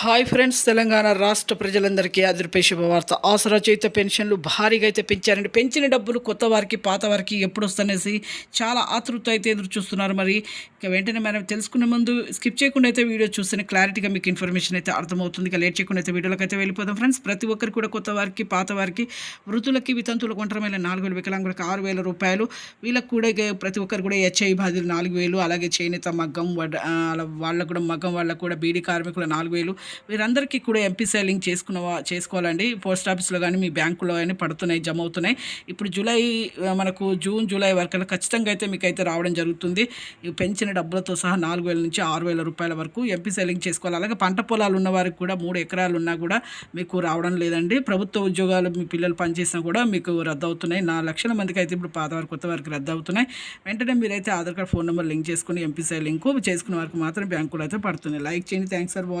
Hi friends Telangana రాష్ట్ర ప్రజలందరికీ అదిరిపే శుభవార్త. ఆసరా చేత పెన్షన్లు భారీగా అయితే పెంచారండి. పెంచిన డబ్బులు కొత్త వారికి పాత వారికి ఎప్పుడు వస్తానేసి చాలా ఆతృత అయితే ఎదురు చూస్తున్నారు మరి. ఇక వెంటనే మనం తెలుసుకునే ముందు స్కిప్ చేయకుండా అయితే వీడియో చూస్తేనే క్లారిటీగా మీకు ఇన్ఫర్మేషన్ అయితే అర్థమవుతుంది. ఇక లేట్ చేయకుండా అయితే వీడియోలోకి అయితే వెళ్ళిపోదాం ఫ్రెండ్స్. ప్రతి ఒక్కరికి కూడా కొత్త వారికి పాత వారికి వృద్ధులకి వితంతులకు ఒంటరిమైన నాలుగు వేలు వికలాంగులకు ఆరు వేల రూపాయలు. వీళ్ళకి కూడా ప్రతి ఒక్కరు కూడా హెచ్ఐ బాధ్యులు నాలుగు వేలు అలాగే చేనేత మగ్గం అలా వాళ్ళకు కూడా మగ్గం వాళ్ళకు కూడా బీడీ కార్మికులు నాలుగు వేలు వీరందరికీ కూడా ఎంపీ సెల్లింగ్ చేసుకున్న చేసుకోవాలండి. పోస్ట్ ఆఫీస్లో కానీ మీ బ్యాంకులో కానీ పడుతున్నాయి జమ అవుతున్నాయి ఇప్పుడు జూలై మనకు జూన్ జూలై వరకు ఖచ్చితంగా అయితే మీకు అయితే రావడం జరుగుతుంది. ఇవి పెంచిన డబ్బులతో సహా నాలుగు వేల నుంచి ఆరు వేల రూపాయల వరకు ఎంపీ సెల్లింగ్ చేసుకోవాలి. అలాగే పంట పొలాలు ఉన్న వారికి కూడా మూడు ఎకరాలు ఉన్నా కూడా మీకు రావడం లేదండి. ప్రభుత్వ ఉద్యోగాలు మీ పిల్లలు పనిచేసినా కూడా మీకు రద్దు అవుతున్నాయి నాలుగు లక్షల మందికి అయితే ఇప్పుడు పాత వారికి కొత్త వారికి రద్దు అవుతున్నాయి వెంటనే మీరైతే Aadhaar card phone number link చేసుకుని ఎంపీసీ లింక్ చేసుకున్న వారికి మాత్రం బ్యాంకులో అయితే పడుతుంది. లైక్ చేయండి. Thanks for watching